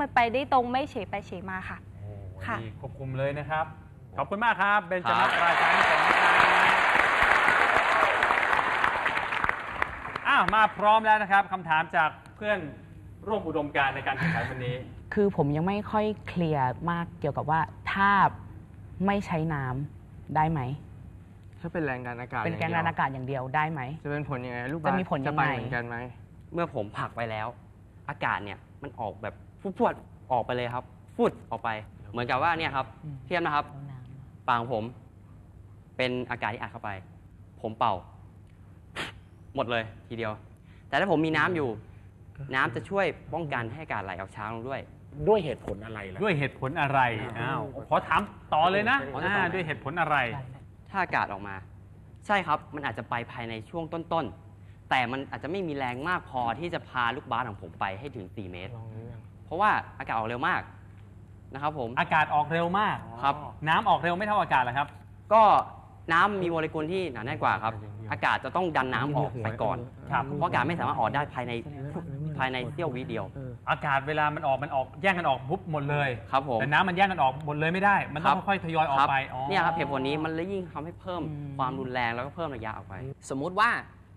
มันไปได้ตรงไม่เฉยไปเฉยมาค่ะ โอ้โหค่ะ นี่ควบคุมเลยนะครับ ขอบคุณมากครับ เบนจามัคสรับราชานุสรณ์ครับอ้าวมาพร้อมแล้วนะครับคำถามจากเพื่อนร่วมอุดมการณ์ในการแข่งขันวันนี้ คือผมยังไม่ค่อยเคลียร์มากเกี่ยวกับว่าถ้าไม่ใช้น้ำได้ไหม ถ้าเป็นแรงดันอากาศเป็นแกนดันอากาศอย่างเดียวได้ไหม จะเป็นผลยังไงลูกจะบาสมีผลยังไง จะไปเหมือนกันไหม เมื่อผมผลักไปแล้ว อากาศเนี่ยมันออกแบบ ฟวดๆออกไปเลยครับฟุดออกไป เหมือนกับว่าเนี่ยครับอืมเทียบนะครับ ปากของผม เป็นอากาศที่อัดเข้าไป ผมเป่า หมดเลยทีเดียว แต่ถ้าผมมีน้ำอยู่ น้ำจะช่วยป้องกันให้อากาศไหลออกช้าลงด้วย ด้วยเหตุผลอะไรล่ะ ด้วยเหตุผลอะไรอ้าวขอถามต่อเลยนะขอถามต่ออ่าด้วยเหตุผลอะไร ถ้าอากาศออกมา ใช่ครับ มันอาจจะไปภายในช่วงต้นๆ แต่มันอาจจะไม่มีแรงมากพอที่จะพาลูกบาสของผมไปให้ถึง 4 เมตรลองเรื่องเพราะว่าอากาศออกเร็วมากนะครับผม อากาศออกเร็วมากครับ น้ำออกเร็วไม่เท่าอากาศเหรอครับ ก็น้ำมีโมเลกุลที่หนาแน่นกว่าครับ อากาศจะต้องดันน้ำออกไปก่อน ครับ เพราะอากาศไม่สามารถออกได้ภายในภายในเสี้ยววิเดียว อากาศเวลามันออกมันออกแย่งกันออกปุ๊บหมดเลย ครับผม แต่น้ำมันแย่งกันออกหมดเลยไม่ได้ มันต้องค่อยๆทยอยออกครับไปเนี่ยครับเหตุผลนี้มันเลยยิ่งทำให้เพิ่มอืม ความรุนแรงแล้วก็เพิ่มระยะออกไป สมมุติว่า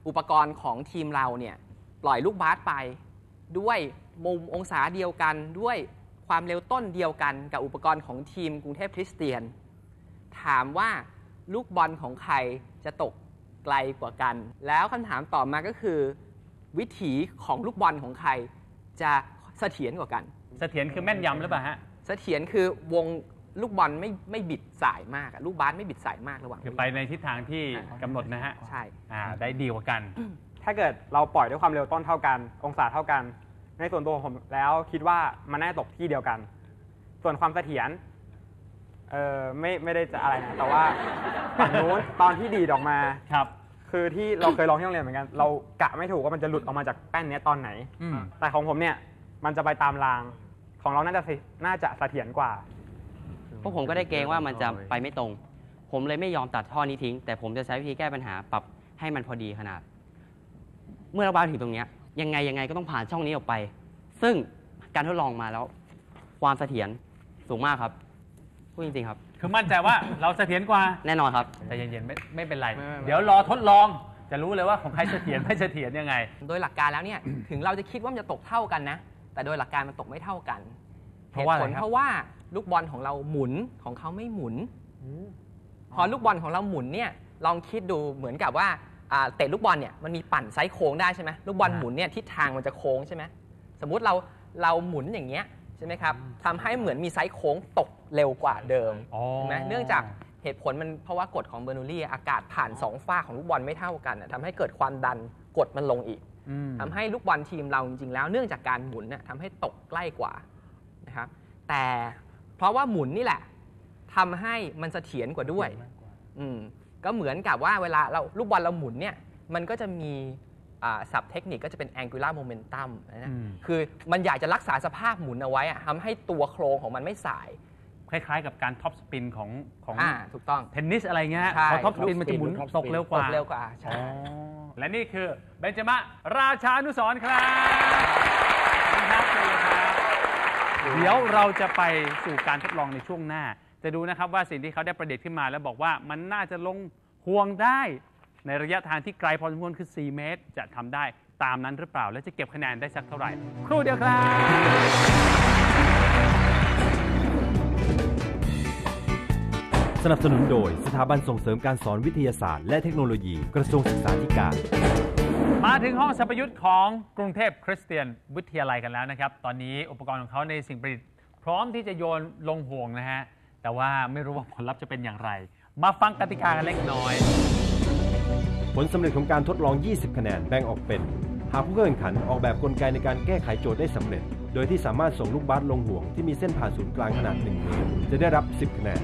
อุปกรณ์ของทีมเราเนี่ย ปล่อยลูกบาสไปด้วย มุมองศาเดียวกันด้วยความเร็วต้นเดียวกันกับอุปกรณ์ของทีมกรุงเทพคริสเตียน ถามว่าลูกบอลของใครจะตกไกลกว่ากัน แล้วคำถามต่อมาก็คือ วิถีของลูกบอลของใครจะเสถียรกว่ากัน เสถียรคือแม่นยำหรือเปล่าฮะ เสถียรคือวงลูกบอลไม่ไม่บิดสายมากอะลูกบาสไม่บิดสายมากระหว่างคือไปในทิศทางที่กำหนดนะฮะใช่อ่าได้ดีกว่ากัน ถ้าเกิดเราปล่อยด้วยความเร็วต้นเท่ากัน องศาเท่ากัน ในส่วนตัวผมแล้วคิดว่ามันน่าจะตกที่เดียวกัน ส่วนความเสถียรเออไม่ไม่ได้จะอะไรนะแต่ว่าฝั่งนู้นตอนที่ดีดออกมา ครับ คือที่เราเคยลองที่โรงเรียนเหมือนกัน เรากะไม่ถูกว่ามันจะหลุดออกมาจากแป้นเนี้ยตอนไหน อืม แต่ของผมเนี่ยมันจะไปตามรางของเราน่าจะเสน่าจะเสถียรกว่า พวกผมก็ได้เกรงว่ามันจะไปไม่ตรง ผมเลยไม่ยอมตัดท่อนี้ทิ้ง แต่ผมจะใช้วิธีแก้ปัญหาปรับให้มันพอดีขนาด เมื่อเราบาสถึงตรงเนี้ย ยังไงยังไงก็ต้องผ่านช่องนี้ออกไป ซึ่งการทดลองมาแล้ว ความเสถียรสูงมากครับพูดจริงๆครับ คือมั่นใจว่าเราเสถียรกว่าแน่นอนครับ แต่เย็นๆไม่ไม่เป็นไรไม่ไม่ไม่เดี๋ยวรอทดลองจะรู้เลยว่าของใครเสถียรไม่เสถียรยังไง โดยหลักการแล้วเนี่ย ถึงเราจะคิดว่ามันจะตกเท่ากันนะ แต่โดยหลักการมันตกไม่เท่ากันเพราะว่าเหอะไรตุผลครับเพราะว่าลูกบอลของเราหมุนของเขาไม่หมุน พอลูกบอลของเราหมุนเนี่ยลองคิดดูเหมือนกับว่าอ่า เตะลูกบอลเนี่ยมันมีปั่นไซส์โค้งได้ใช่ไหมลูกบอลหมุนเนี่ยทิศทางมันจะโค้งใช่ไหมสมมุติเราเราหมุนอย่างเงี้ยใช่ไหมครับทำให้เหมือนมีไซส์โค้งตกเร็วกว่าเดิมอ๋อใช่ไหมเนื่องจากเหตุผลมันเพราะว่ากฎของเบอร์นูลี่อากาศผ่านสองฝ้าของลูกบอลไม่เท่ากันน่ะทำให้เกิดความดันกดมันลงอีกอืมทำให้ลูกบอลทีมเราจริงๆแล้ว เนื่องจากการหมุนน่ะทำให้ตกใกล้กว่านะครับแต่เพราะว่าหมุนนี่แหละทำให้มันเสถียรกว่าด้วยอืม ก็เหมือนกับว่าเวลาเราลูกบอลเราหมุนเนี่ยมันก็จะมีอ่าศัพท์เทคนิคก็จะเป็น angular momentum นะอืมคือมันอยากจะรักษาสภาพหมุนเอาไว้อะทำให้ตัวโครงของมันไม่สาย คล้ายๆกับการท็อปสปินของของอ่าถูกต้องเทนนิสอะไรเงี้ยใช่พอท็อปสปินมันจะหมุนลูกสปินตกเร็วกตว่ากเร็วกว่าใช่อ๋อและนี่คือเบนจมะราชานุสรณ์ครับครับเชิญเลยครับเดี๋ยวเราจะไปสู่การทดลองในช่วงหน้า จะดูนะครับว่าสิ่งที่เขาได้ประดิษฐ์ขึ้นมา แล้วบอกว่ามันน่าจะลงห่วงได้ ในระยะทางที่ไกลพอสมควรคือ 4 เมตร จะทำได้ตามนั้นหรือเปล่า และจะเก็บคะแนนได้สักเท่าไหร่ ครู่เดียวครับสนับสนุนโดยสถาบันส่งเสริมการสอนวิทยาศาสตร์และเทคโนโลยีกระทรวงศึกษาธิการ มาถึงห้องสัพยุทธ์ของกรุงเทพคริสเตียนวิทยาลัยกันแล้วนะครับ ตอนนี้อุปกรณ์ของเขาในสิ่งประดิษฐ์พร้อมที่จะโยนลงห่วงนะฮะ แต่ว่าไม่รู้ว่าผลลัพธ์จะเป็นอย่างไร มาฟังกติกากันเล็กน้อย ผลสำเร็จของการทดลอง 20 คะแนนแบ่งออกเป็น หากผู้เข้าแข่งขันออกแบบกลไกในการแก้ไขโจทย์ได้สำเร็จ โดยที่สามารถส่งลูกบาสลงห่วงที่มีเส้นผ่านศูนย์กลางขนาด1เมตรจะได้รับ 10 คะแนน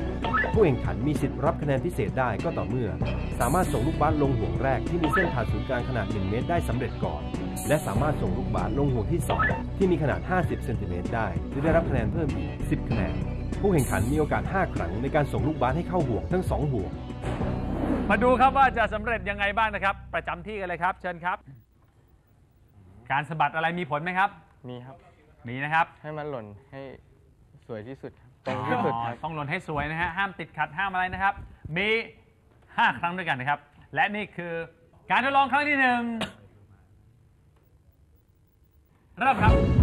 ผู้แข่งขันมีสิทธิ์รับคะแนนพิเศษได้ก็ต่อเมื่อ สามารถส่งลูกบาสลงห่วงแรกที่มีเส้นผ่านศูนย์กลางขนาด 1 เมตรได้สำเร็จก่อน และสามารถส่งลูกบาสลงห่วงที่ 2 ที่มีขนาด 50 เซนติเมตรได้จะได้รับคะแนนเพิ่มอีก 10 คะแนน ผู้แข่งขันมีโอกาส 5 ครั้งในการส่งลูกบาสให้เข้าห่วงทั้ง 2 ห่วง มาดูครับว่าจะสำเร็จยังไงบ้างนะครับ ประจำที่กันเลยครับ เชิญครับ การสะบัดอะไรมีผลไหมครับ มีครับ มีนะครับให้มันหล่นให้สวยที่สุดครับตรงที่สุดอ๋อครับต้องหล่นให้สวยนะฮะ ห้ามติดขัดห้ามอะไรนะครับ มี 5 ครั้งด้วยกันนะครับ และนี่คือการทดลองครั้งที่หนึ่งเริ่มครับ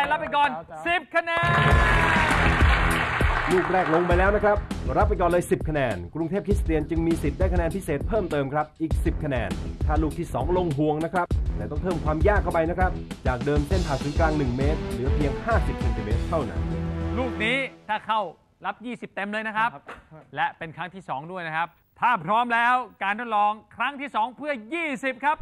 ริสเตียนวิทยาลัยรับไปก่อน 10 คะแนนลูกแรกลงไปแล้วนะครับ รับไปก่อนเลย 10 คะแนน กรุงเทพคริสเตียนจึงมีสิทธิ์ได้คะแนนพิเศษเพิ่มเติมครับ อีก 10 คะแนน ถ้าลูกที่ 2 ลงห่วงนะครับ แต่ต้องเพิ่มความยากเข้าไปนะครับ จากเดิมเส้นผ่าศูนย์กลาง 1 เมตร เหลือเพียง 50เซนติเมตรเท่านั้น ลูกนี้ถ้าเข้ารับ 20 เต็มเลยนะครับ และเป็นครั้งที่ 2 ด้วยนะครับ ถ้าพร้อมแล้วการทดลองครั้งที่ 2 เพื่อ 20 ครับ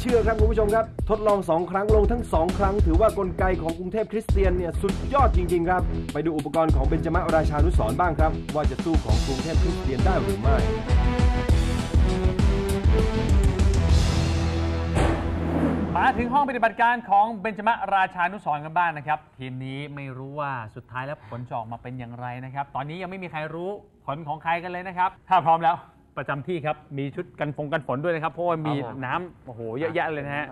เชื่อครับคุณผู้ชมครับ ทดลอง 2 ครั้งลงทั้ง 2 ครั้ง ถือว่ากลไกของกรุงเทพคริสเตียนเนี่ยสุดยอดจริง ๆ ครับ ไปดูอุปกรณ์ของเบญจมราชานุสรณ์บ้างครับ ว่าจะสู้ของกรุงเทพคริสเตียนได้หรือไม่มาถึงห้องปฏิบัติการของเบญจมราชานุสรณ์กันบ้างนะครับ ทีมนี้ไม่รู้ว่าสุดท้ายแล้วผลจะออกมาเป็นอย่างไรนะครับ ตอนนี้ยังไม่มีใครรู้ผลของใครกันเลยนะครับ ถ้าพร้อมแล้ว ประจำที่ครับ มีชุดกันฟงกันฝนด้วยนะครับ เพราะว่ามีครับผม น้ำโอ้โหเยอะแยะเลยนะฮะ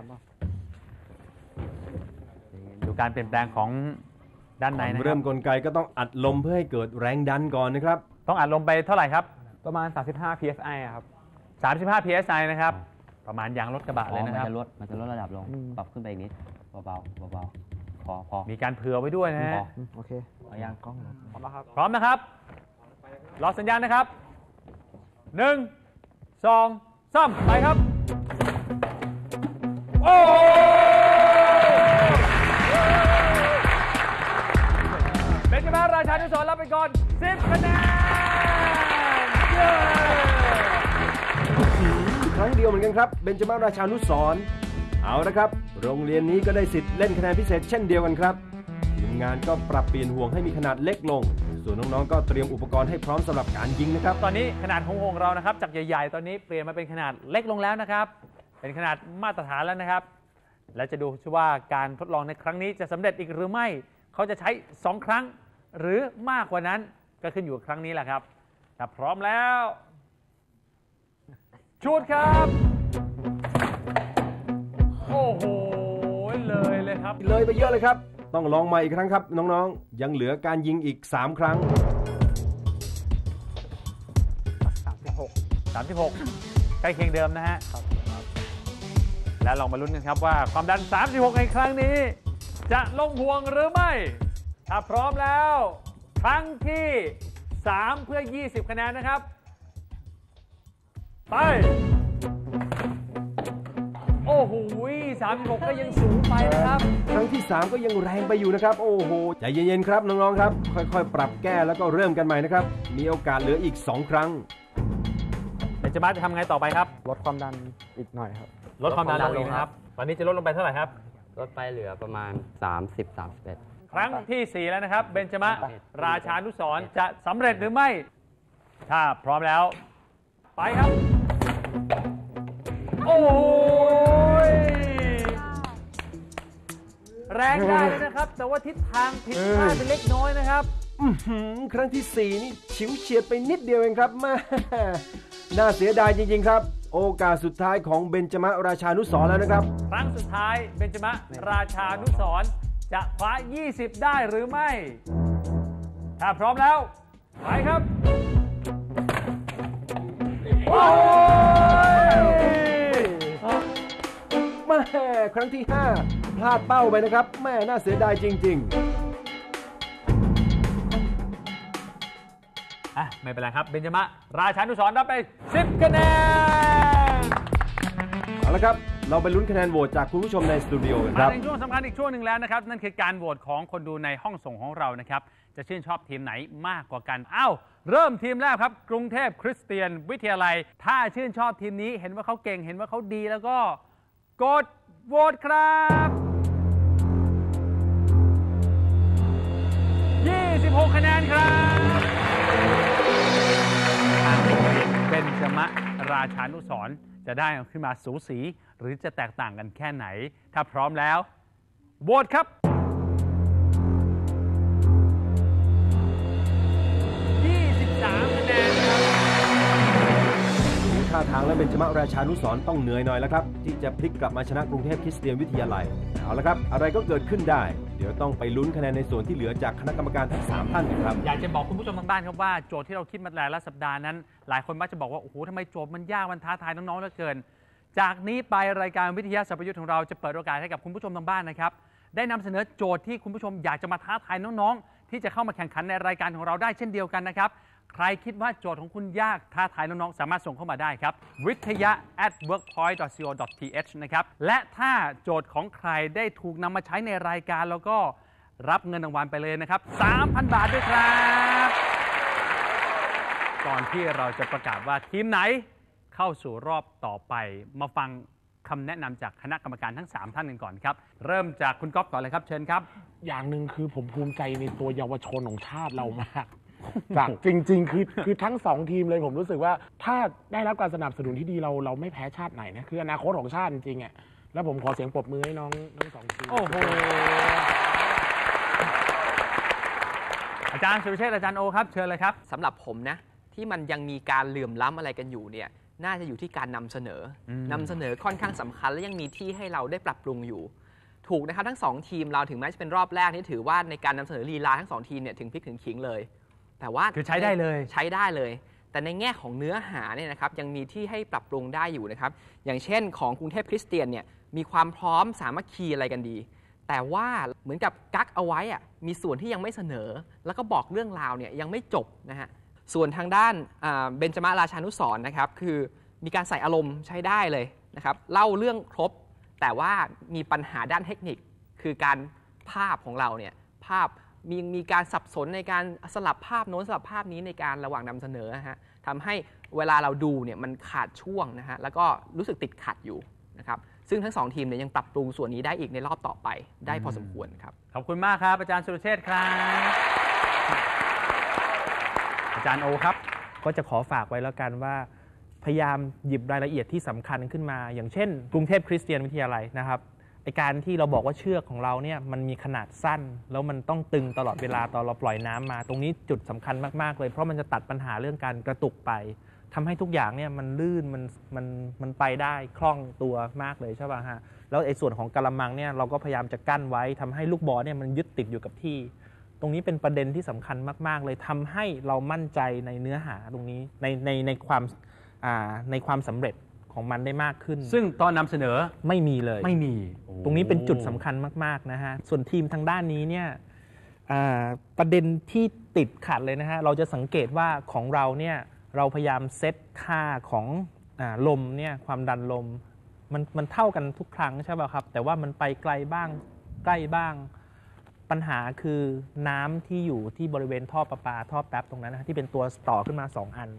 ดูการเปลี่ยนแปลงของด้านในนะคเริ่รับมกลไกก็ต้องอัดลมเพื่อให้เกิดแรงดันก่อนนะครับ ต้องอัดลมไปเท่าไหร่ครับ ประมาณ 35 psi อะครับ 35 psi นะครับ ประมาณยางรถกระบะอ๋เลอยนะมันครับ จะลดมันจะลดระดับลงปรับขึ้นไปอีกนิดเบาๆเบาๆพอพอมีการเผื่อไว้ด้วยนะฮะพอโอเค เอายางกล้องลงพร้อมแล้วครับพร้อมนะครับ รอสัญญาณนะครับ หนึ่งสองสามไปครับ โอ้เป็นกรรมราชานุสรณ์รับไปก่อน10คะแนนเย้ครั้งเดียวเหมือนกันครับเบญจมาราชานุสรณ์เอาละครับ โรงเรียนนี้ก็ได้สิทธิ์เล่นคะแนนพิเศษเช่นเดียวกันครับทีมงานก็ปรับเปลี่ยนห่วงให้มีขนาดเล็กลง ส่วนน้องๆก็เตรียมอุปกรณ์ให้พร้อมสำหรับการยิงนะครับตอนนี้ขนาดของวงเรานะครับจากใหญ่ ๆ ตอนนี้เปลี่ยนมาเป็นขนาดเล็กลงแล้วนะครับ เป็นขนาดมาตรฐานแล้วนะครับ และจะดูซิว่าการทดลองในครั้งนี้จะสำเร็จอีกหรือไม่ เขาจะใช้ 2 ครั้งหรือมากกว่านั้นก็ขึ้นอยู่กับครั้งนี้แหละครับถ้าพร้อมแล้วชุดครับ โอ้โหเลยเลยครับ เลยไปเยอะเลยครับ ต้องลองใหม่อีกครั้งครับ น้องๆ ยังเหลือการยิงอีก 3 ครั้ง 36 ใกล้เคียงเดิมนะฮะและลองมาลุ้นกันครับว่าความดัน 36 ในครั้งนี้ จะลงห่วงหรือไม่ ถ้าพร้อมแล้ว ครั้งที่ 3 เพื่อ 20 คะแนนนะครับ ไป อ้โห36ก็ยังสูงไปนะครับ ครั้งที่ 3 ก็ยังแรงไปอยู่นะครับ โอ้โห ใจเย็นๆครับน้องๆครับ ค่อยๆ ปรับแก้แล้วก็เริ่มกันใหม่นะครับ มีโอกาสเหลืออีก 2 ครั้งเป็นจะมาจะทำไงต่อไปครับ ลดความดันอีกหน่อยครับ ลดความดันลงอีกนะครับตอนนี้จะลดลงไปเท่าไหร่ครับ ลดไปเหลือประมาณ 30 31 ครั้งทีสี่4 แล้วนะครับ เบนจมะราชานุสรณ์จะสำเร็จหรือไม่ ถ้าพร้อมแล้ว ไปครับ โอ้ งได้เลยนะครับ แต่ว่าทิศทางผิดพลาดไปเล็กน้อยนะครับอื้อหือครั้งที่ 4 นี่ฉิวเฉียดไปนิดเดียวเองครับแม่น่าเสียดายจริง ๆ ครับ โอกาสสุดท้ายของเบญจมราชานุสรณ์แล้วนะครับ ครั้งสุดท้ายเบนจมะราชานุสรณ์จะคว้า 20 ได้หรือไม่ ถ้าพร้อมแล้ว ไปครับ โอ้ยแม่ครั้งที่5พ ลาดเป้าไปนะครับ แม่น่าเสียดายจริงอะไม่เป็นไรครับเบนจมะราชานุสรณ์รับไป 10 คะแนนๆเอาละครับ เราไปลุ้นคะแนนโหวตจากคุณผู้ชมในสตูดิโอกันคมารับถึงช่วงสำคัญอีกช่วงหนึ่งแล้วนะครับ นั่นคือการโหวตของคนดูในห้องส่งของเรานะครับ จะชื่นชอบทีมไหนมากกว่ากัน เอ้า เริ่มทีมแรกครับ กรุงเทพคริสเตียนวิทยาลัย ถ้าชื่นชอบทีมนี้เห็นว่าเขาเก่งเห็นว่าเขาดีแล้วก็ กดโหวตครับ 26คะแนนครับทางเป็นจมะราชานุสรณ์จะได้ขึ้นมาสูสี หรือจะแตกต่างกันแค่ไหน ถ้าพร้อมแล้วโหวตครับ ทางและเป็นจมะราชานุสรต้องเหนื่อยหน่อยแล้วครับ ที่จะพลิกกลับมาชนะกรุงเทพคริสเตียนวิทยาลัย เอาละครับ อะไรก็เกิดขึ้นได้ เดี๋ยวต้องไปลุ้นคะแนนในส่วนที่เหลือจากคณะกรรมการทั้ง 3 ท่านกันครับอยากจะบอกคุณผู้ชมทางบ้านครับว่าโจทย์ที่เราคิดมาแต่ละสัปดาห์นั้น หลายคนมักจะบอกว่าโอ้โหทำไมโจทย์มันยากมันท้าทายน้องๆเหลือเกิน จากนี้ไปรายการวิทยาสัพยุทธ์ของเราจะเปิดโอกาสให้กับคุณผู้ชมทางบ้านนะครับได้นำเสนอโจทย์ที่คุณผู้ชมอยากจะมาท้าทายน้องๆที่จะเข้ามาแข่งขันในรายการของเราได้เช่นเดียวกันนะครับ ใครคิดว่าโจทย์ของคุณยากท้าทายน้องๆสามารถส่งเข้ามาได้ครับ วิทยา at workpoint.co.th นะครับและถ้าโจทย์ของใครได้ถูกนำมาใช้ในรายการแล้วก็รับเงินรางวัลไปเลยนะครับ 3,000 บาทด้วยครับ ก่อนที่เราจะประกาศว่าทีมไหนเข้าสู่รอบต่อไป มาฟังคำแนะนำจากคณะกรรมการทั้ง 3 ท่านกันก่อนครับ เริ่มจากคุณก๊อฟก่อนเลยครับเชิญครับ อย่างหนึ่งคือผมภูมิใจในตัวเยาวชนของชาติเรามาก จากจริง ๆ คือคือทั้งสองทีมเลยผมรู้สึกว่า ถ้าได้รับการสนับสนุนที่ดีเราเราไม่แพ้ชาติไหนนะคืออนาคตของชาติจริงๆอะแล้วผมขอเสียงปรบมือให้น้องทั้งสองทีม โอ้โห อาจารย์สุรเชษฐ์อาจารย์โอครับ เชิญเลยครับ สำหรับผมนะ ที่มันยังมีการเหลื่อมล้ำอะไรกันอยู่เนี่ยน่าจะอยู่ที่การนำเสนออม นำเสนอค่อนข้างสำคัญ และยังมีที่ให้เราได้ปรับปรุงอยู่ ถูกนะครับทั้งสองทีมเราถึงแม้จะเป็นรอบแรกนี่ถือว่าในการนำเสนอลีลาทั้งสองทีมเนี่ยถึงพลิกถึงขิงเลย แต่ว่าคือใช้ได้เลยใช้ได้เลย แต่ในแง่ของเนื้อหาเนี่ยนะครับยังมีที่ให้ปรับปรุงได้อยู่นะครับ อย่างเช่นของกรุงเทพคริสเตียนเนี่ยมีความพร้อมสามัคคีอะไรกันดี แต่ว่าเหมือนกับกักเอาไว้อะมีส่วนที่ยังไม่เสนอ แล้วก็บอกเรื่องราวเนี่ยยังไม่จบนะฮะส่วนทางด้านอ่าเบญจมาราชานุสรณ์นะครับคือมีการใส่อารมณ์ใช้ได้เลยนะครับเล่าเรื่องครบ แต่ว่ามีปัญหาด้านเทคนิค คือการภาพของเราเนี่ยภาพ มีมีการสับสนในการสลับภาพโน้นสลับภาพนี้ในการระหว่างนำเสนอนะฮะทำให้เวลาเราดูเนี่ยมันขาดช่วงนะฮะแล้วก็รู้สึกติดขัดอยู่นะครับซึ่งทั้งสองทีมเนี่ยยังปรับปรุงส่วนนี้ได้อีกในรอบต่อไปได้พอสมควรครับ ขอบคุณมากครับ อาจารย์สุรเชษฐ์ครับ อาจารย์โอครับ ก็จะขอฝากไว้แล้วกันว่า พยายามหยิบรายละเอียดที่สำคัญขึ้นมา อย่างเช่น กรุงเทพคริสเตียนวิทยาลัยนะครับ ไอการที่เราบอกว่าเชือกของเราเนี่ยมันมีขนาดสั้น แล้วมันต้องตึงตลอดเวลาตอนเราปล่อยน้ำมา ตรงนี้จุดสำคัญมากๆเลย เพราะมันจะตัดปัญหาเรื่องการกระตุกไปทำให้ทุกอย่างเนี่ยมันลื่นมันมันมันไปได้คล่องตัวมากเลยใช่ป่ะฮะแล้วไอ้ส่วนของกระมังเนี่ยเราก็พยายามจะกั้นไว้ทำให้ลูกบอลเนี่ยมันยึดติดอยู่กับที่ ตรงนี้เป็นประเด็นที่สำคัญมาก ๆ เลยทำให้เรามั่นใจในเนื้อหาตรงนี้ในในในความในความสำเร็จ ของมันได้มากขึ้น ซึ่งตอนนำเสนอไม่มีเลย ไม่มีตรงนี้เป็นจุดสำคัญมาก ๆ นะฮะ ส่วนทีมทางด้านนี้เนี่ยอ่าประเด็นที่ติดขัดเลยนะฮะ เราจะสังเกตว่าของเราเนี่ยเราพยายามเซตค่าของอาลมเนี่ยความดันลม มันมันเท่ากันทุกครั้งใช่ป่ะครับ แต่ว่ามันไปไกลบ้างใกล้บ้าง ปัญหาคือน้ำที่อยู่ที่บริเวณท่อประปาท่อแป๊บตรงนั้นนะฮะที่เป็นตัวต่อขึ้นมา 2 อัน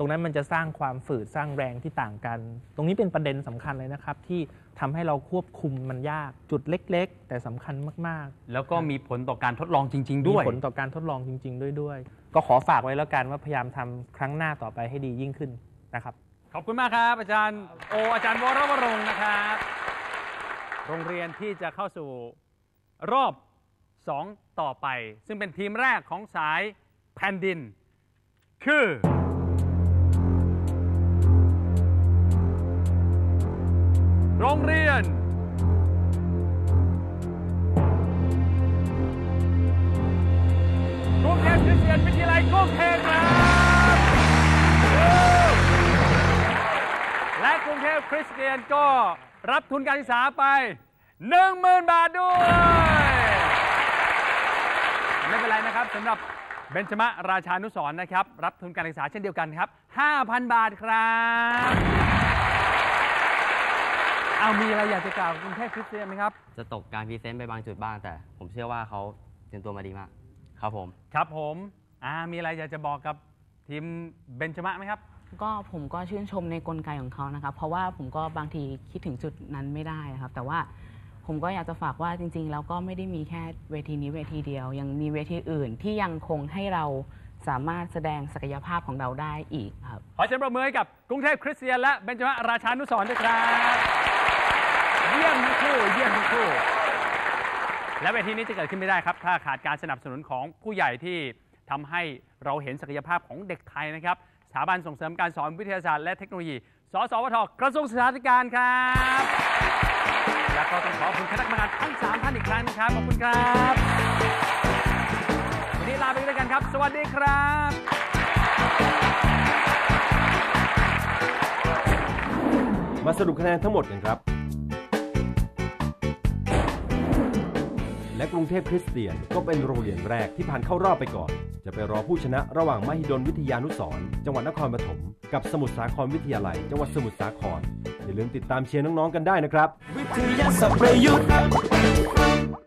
ตรงนั้นมันจะสร้างความฝืดสร้างแรงที่ต่างกัน ตรงนี้เป็นประเด็นสำคัญเลยนะครับ ที่ทำให้เราควบคุมมันยากจุดเล็ก ๆ แต่สำคัญมากแล้วก็มีผลต่อการทดลองจริงๆๆด้วยมีผลต่อการทดลองจริง ๆ ด้วยด้วย ก็ขอฝากไว้แล้วกันว่าพยายามทำครั้งหน้าต่อไปให้ดียิ่งขึ้นนะครับ ขอบคุณมากครับ อาจารย์โออาจารย์วรวรงค์นะครับ โรงเรียนที่จะเข้าสู่รอบ 2 ต่อไป ซึ่งเป็นทีมแรกของสายแผ่นดิน คือ โรงเรียน กรุงเทพคริสเตียนวิทยาลัยกรุงเทพครับ และกรุงเทพคริสเตียนก็รับทุนการศึกษาไป 10,000 บาทด้วย ไม่เป็นไรนะครับสำหรับเบญจมะราชานุสรณ์นะครับ รับทุนการศึกษาเช่นเดียวกันครับ 5,000 บาทครับ เอามีอะไรอยากจะกล่าวกับกรุงเทพคริสเตียนไหมครับ จะตกการพรีเซนต์ไปบางจุดบ้างแต่ ผมเชื่อว่าเขาเตรียมตัวมาดีมาก ครับผม ครับผมอ่ามีอะไรอยากจะบอกกับทีมเบนจมะไหมครับ ก็ผมก็ชื่นชมในกลไกของเขานะครับ เพราะว่าผมก็บางทีคิดถึงจุดนั้นไม่ได้นะครับ แต่ว่าผมก็อยากจะฝากว่าจริง ๆ แล้วก็ไม่ได้มีแค่เวทีนี้เวทีเดียว ยังมีเวทีอื่นที่ยังคงให้เราสามารถแสดงศักยภาพของเราได้อีกครับ ขอเชิญประมือให้กับกรุงเทพคริสเตียนและเบนจมะราชานุสรณ์ด้วยครับ เยี่ยมทั้งคู่เยี่ยมทั้งคู่ และเวทีนี้จะเกิดขึ้นไม่ได้ครับ ถ้าขาดการสนับสนุนของผู้ใหญ่ที่ทำให้เราเห็นศักยภาพของเด็กไทยนะครับสถาบันส่งเสริมการสอนวิทยาศาสตร์และเทคโนโลยี สสวทกระทรวงศึกษาธิการครับ แล้วก็ต้องขอบคุณคณะกรรมการทั้ง3ท่านอีกครั้งนะครับ ขอบคุณครับวันนี้ลาไปด้วยกันครับ สวัสดีครับมาสรุปคะแนนทั้งหมดกันครับ และกรุงเทพคริสเตียนก็เป็นโรงเรียนแรกที่ผ่านเข้ารอบไปก่อน จะไปรอผู้ชนะระหว่างมหิดลวิทยานุสร์จังหวัดนครปฐมกับสมุทรสาครวิทยาลัย จังหวัดสมุทรสาครอย่าลืมติดตามเชียร์น้องๆกันได้นะครับ วิทยาศาสตร์ประยุทธ์